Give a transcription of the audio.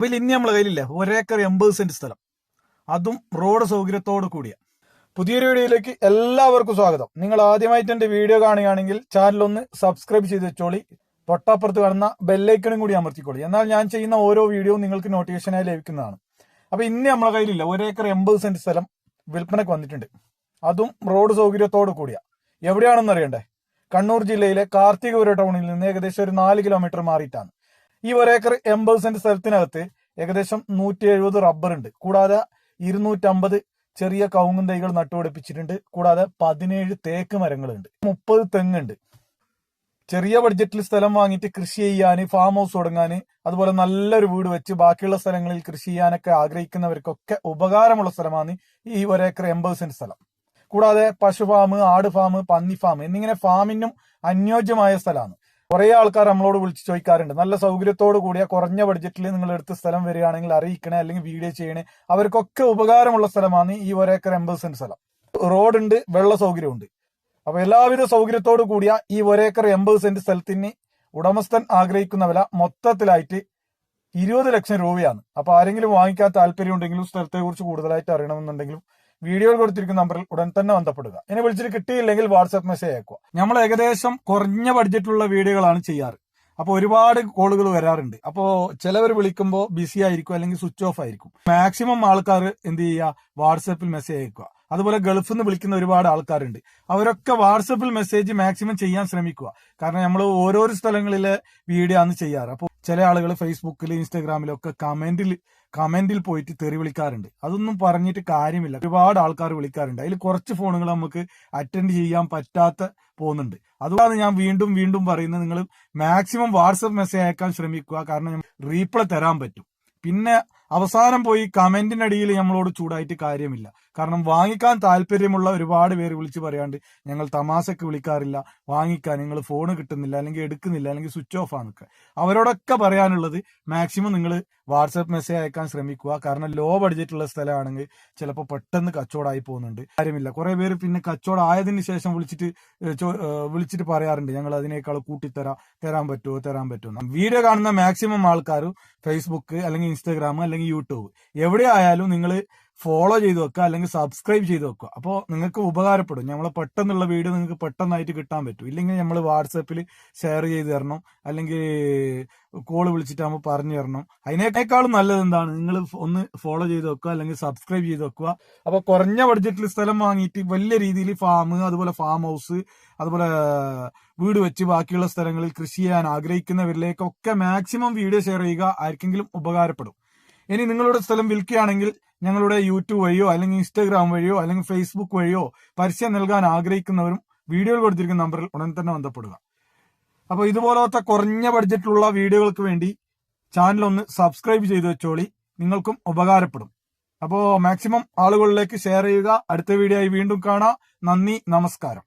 ഇതിൽ ഇനി നമ്മളെ കയ്യിലില്ല. ഒരേക്കർ എൺപത് സെന്റ് സ്ഥലം. അതും റോഡ് സൗകര്യത്തോട് കൂടിയ. പുതിയൊരു വീഡിയോയിലേക്ക് എല്ലാവർക്കും സ്വാഗതം. നിങ്ങൾ ആദ്യമായിട്ട് എന്റെ വീഡിയോ കാണുകയാണെങ്കിൽ ചാനൽ ഒന്ന് സബ്സ്ക്രൈബ് ചെയ്ത് വെച്ചോളി. തൊട്ടപ്പുറത്ത് കാണുന്ന ബെല്ലൈക്കണും കൂടി അമർത്തിക്കോളി. എന്നാൽ ഞാൻ ചെയ്യുന്ന ഓരോ വീഡിയോയും നിങ്ങൾക്ക് നോട്ടിഫിക്കേഷനായി ലഭിക്കുന്നതാണ്. അപ്പൊ ഇന്ന് നമ്മളെ കയ്യിലില്ല. ഒരേക്കർ എൺപത് സെന്റ് സ്ഥലം വിൽപ്പനക്ക് വന്നിട്ടുണ്ട്. അതും റോഡ് സൗകര്യത്തോട് കൂടിയ. എവിടെയാണെന്ന് അറിയണ്ടേ? കണ്ണൂർ ജില്ലയിലെ കാർത്തികപുര ടൗണിൽ നിന്ന് ഏകദേശം ഒരു നാല് കിലോമീറ്റർ മാറിയിട്ടാണ്. ഈ ഒരേക്കർ എൺപത് സെന്റ് സ്ഥലത്തിനകത്ത് ഏകദേശം നൂറ്റി എഴുപത് റബ്ബർ ഉണ്ട്. കൂടാതെ ഇരുന്നൂറ്റമ്പത് ചെറിയ കവുങ്ങും തൈകൾ നട്ടുപിടിപ്പിച്ചിട്ടുണ്ട്. കൂടാതെ പതിനേഴ് തേക്ക് മരങ്ങളുണ്ട്. മുപ്പത് തെങ്ങുണ്ട്. ചെറിയ ബഡ്ജറ്റിൽ സ്ഥലം വാങ്ങിയിട്ട് കൃഷി ചെയ്യാൻ ഫാം ഹൗസ് തുടങ്ങാൻ അതുപോലെ നല്ലൊരു വീട് വെച്ച് ബാക്കിയുള്ള സ്ഥലങ്ങളിൽ കൃഷി ചെയ്യാനൊക്കെ ആഗ്രഹിക്കുന്നവർക്കൊക്കെ ഉപകാരമുള്ള സ്ഥലമാണ് ഈ ഒരേക്കർ എൺപത് സെന്റ് സ്ഥലം. കൂടാതെ പശു ഫാം ആട് ഫാം പന്നി ഫാം എന്നിങ്ങനെ ഫാമിനും അനുയോജ്യമായ സ്ഥലമാണ്. കുറെ ആൾക്കാർ നമ്മളോട് വിളിച്ച് ചോദിക്കാറുണ്ട്. നല്ല സൗകര്യത്തോട് കൂടിയ കുറഞ്ഞ ബഡ്ജറ്റിൽ നിങ്ങൾ എടുത്ത സ്ഥലം വരികയാണെങ്കിൽ അറിയിക്കണേ അല്ലെങ്കിൽ വീഡിയോ ചെയ്യണേ. അവർക്കൊക്കെ ഉപകാരമുള്ള സ്ഥലമാണ് ഈ ഒരേക്കർ എൺപത് സെന്റ് സ്ഥലം. റോഡുണ്ട് വെള്ള സൗകര്യമുണ്ട്. അപ്പൊ എല്ലാവിധ സൗകര്യത്തോടു കൂടിയ ഈ ഒരേക്കർ എൺപത് സെന്റ് സ്ഥലത്തിന് ഉടമസ്ഥൻ ആഗ്രഹിക്കുന്ന വില മൊത്തത്തിലായിട്ട് ഇരുപത് ലക്ഷം രൂപയാണ്. അപ്പൊ ആരെങ്കിലും വാങ്ങിക്കാൻ താല്പര്യം ഉണ്ടെങ്കിലും സ്ഥലത്തെ കുറിച്ച് കൂടുതലായിട്ട് അറിയണമെന്നുണ്ടെങ്കിലും വീഡിയോയിൽ കൊടുത്തിരിക്കുന്ന നമ്പറിൽ ഉടൻ തന്നെ ബന്ധപ്പെടുക. ഇനി വിളിച്ചിട്ട് കിട്ടിയില്ലെങ്കിൽ വാട്സ്ആപ്പ് മെസ്സേജ് അയക്കുക. നമ്മൾ ഏകദേശം കുറഞ്ഞ ബഡ്ജറ്റുള്ള വീഡിയോകളാണ് ചെയ്യാറ്. അപ്പോൾ ഒരുപാട് കോളുകൾ വരാറുണ്ട്. അപ്പോൾ ചിലവർ വിളിക്കുമ്പോൾ ബിസി ആയിരിക്കും അല്ലെങ്കിൽ സ്വിച്ച് ഓഫ് ആയിരിക്കും. മാക്സിമം ആൾക്കാർ എന്ത് ചെയ്യുക? വാട്സപ്പിൽ മെസ്സേജ് അയക്കുക. അതുപോലെ ഗൾഫിൽ നിന്ന് വിളിക്കുന്ന ഒരുപാട് ആൾക്കാരുണ്ട്. അവരൊക്കെ വാട്സപ്പിൽ മെസ്സേജ് മാക്സിമം ചെയ്യാൻ ശ്രമിക്കുക. കാരണം നമ്മൾ ഓരോരോ സ്ഥലങ്ങളിലെ വീഡിയോ ആണ് ചെയ്യാറ്. അപ്പോൾ ചില ആളുകൾ ഫേസ്ബുക്കിൽ ഇൻസ്റ്റാഗ്രാമിലൊക്കെ കമന്റിൽ കമന്റിൽ പോയിട്ട് തെറി വിളിക്കാറുണ്ട്. അതൊന്നും പറഞ്ഞിട്ട് കാര്യമില്ല. ഒരുപാട് ആൾക്കാർ വിളിക്കാറുണ്ട്. അതിൽ കുറച്ച് ഫോണുകൾ നമുക്ക് അറ്റൻഡ് ചെയ്യാൻ പറ്റാത്ത പോകുന്നുണ്ട്. അതുകൊണ്ടാണ് ഞാൻ വീണ്ടും വീണ്ടും പറയുന്നത് നിങ്ങൾ മാക്സിമം വാട്സപ്പ് മെസ്സേജ് അയക്കാൻ ശ്രമിക്കുക. കാരണം റീപ്ലൈ തരാൻ പറ്റും. പിന്നെ അവസാനം പോയി കമന്റിന്റെ അടിയിൽ നമ്മളോട് ചൂടായിട്ട് കാര്യമില്ല. കാരണം വാങ്ങിക്കാൻ താല്പര്യമുള്ള ഒരുപാട് പേര് വിളിച്ച് പറയാണ്ട് ഞങ്ങൾ തമാശക്ക് വിളിക്കാറില്ല. വാങ്ങിക്കാൻ നിങ്ങൾ ഫോൺ കിട്ടുന്നില്ല അല്ലെങ്കിൽ എടുക്കുന്നില്ല അല്ലെങ്കിൽ സ്വിച്ച് ഓഫ് ആണെന്നൊക്കെ. അവരോടൊക്കെ പറയാനുള്ളത് മാക്സിമം നിങ്ങൾ വാട്സപ്പ് മെസ്സേജ് അയക്കാൻ ശ്രമിക്കുക. കാരണം ലോ ബഡ്ജറ്റുള്ള സ്ഥലമാണെങ്കിൽ ചിലപ്പോൾ പെട്ടെന്ന് കച്ചവടമായി പോകുന്നുണ്ട്. കാര്യമില്ല. കുറെ പേര് പിന്നെ കച്ചവടം ആയതിന് ശേഷം വിളിച്ചിട്ട് വിളിച്ചിട്ട് പറയാറുണ്ട്. ഞങ്ങൾ അതിനേക്കാൾ കൂട്ടിത്തരാം തരാൻ പറ്റുമോ തരാൻ പറ്റുമോ വീഡിയോ കാണുന്ന മാക്സിമം ആൾക്കാർ ഫേസ്ബുക്ക് അല്ലെങ്കിൽ ഇൻസ്റ്റാഗ്രാം അല്ലെങ്കിൽ യൂട്യൂബ്. എവിടെ ആയാലും നിങ്ങൾ ഫോളോ ചെയ്ത് വെക്കുക അല്ലെങ്കിൽ സബ്സ്ക്രൈബ് ചെയ്ത് വെക്കുക. അപ്പോൾ നിങ്ങൾക്ക് ഉപകാരപ്പെടും. നമ്മൾ പെട്ടെന്നുള്ള വീഡിയോ നിങ്ങൾക്ക് പെട്ടെന്നായിട്ട് കിട്ടാൻ പറ്റും. ഇല്ലെങ്കിൽ നമ്മൾ വാട്സപ്പിൽ ഷെയർ ചെയ്ത് തരണം. അല്ലെങ്കിൽ കോൾ വിളിച്ചിട്ടാകുമ്പോൾ പറഞ്ഞു തരണം. അതിനേക്കാളും നല്ലത് എന്താണ്? നിങ്ങൾ ഒന്ന് ഫോളോ ചെയ്ത് വെക്കുക അല്ലെങ്കിൽ സബ്സ്ക്രൈബ് ചെയ്ത് വെക്കുക. അപ്പോൾ കുറഞ്ഞ ബഡ്ജറ്റിൽ സ്ഥലം വാങ്ങിയിട്ട് വലിയ രീതിയിൽ ഫാം അതുപോലെ ഫാം ഹൗസ് അതുപോലെ വീട് വെച്ച് ബാക്കിയുള്ള സ്ഥലങ്ങളിൽ കൃഷി ചെയ്യാൻ ആഗ്രഹിക്കുന്നവരിലേക്കൊക്കെ മാക്സിമം വീഡിയോ ഷെയർ ചെയ്യുക ആർക്കെങ്കിലും ഉപകാരപ്പെടും. ഇനി നിങ്ങളുടെ സ്ഥലം വിൽക്കുകയാണെങ്കിൽ ഞങ്ങളുടെ യൂട്യൂബ് വഴിയോ അല്ലെങ്കിൽ ഇൻസ്റ്റാഗ്രാം വഴിയോ അല്ലെങ്കിൽ ഫേസ്ബുക്ക് വഴിയോ പരസ്യം നൽകാൻ ആഗ്രഹിക്കുന്നവരും വീഡിയോയിൽ കൊടുത്തിരിക്കുന്ന നമ്പറിൽ ഉടൻ തന്നെ ബന്ധപ്പെടുക. അപ്പോൾ ഇതുപോലത്തെ കുറഞ്ഞ ബഡ്ജറ്റിലുള്ള വീഡിയോകൾക്ക് വേണ്ടി ചാനൽ ഒന്ന് സബ്സ്ക്രൈബ് ചെയ്ത് വെച്ചോളി. നിങ്ങൾക്കും ഉപകാരപ്പെടും. അപ്പോൾ മാക്സിമം ആളുകളിലേക്ക് ഷെയർ ചെയ്യുക. അടുത്ത വീഡിയോ ആയി വീണ്ടും കാണാം. നന്ദി നമസ്കാരം.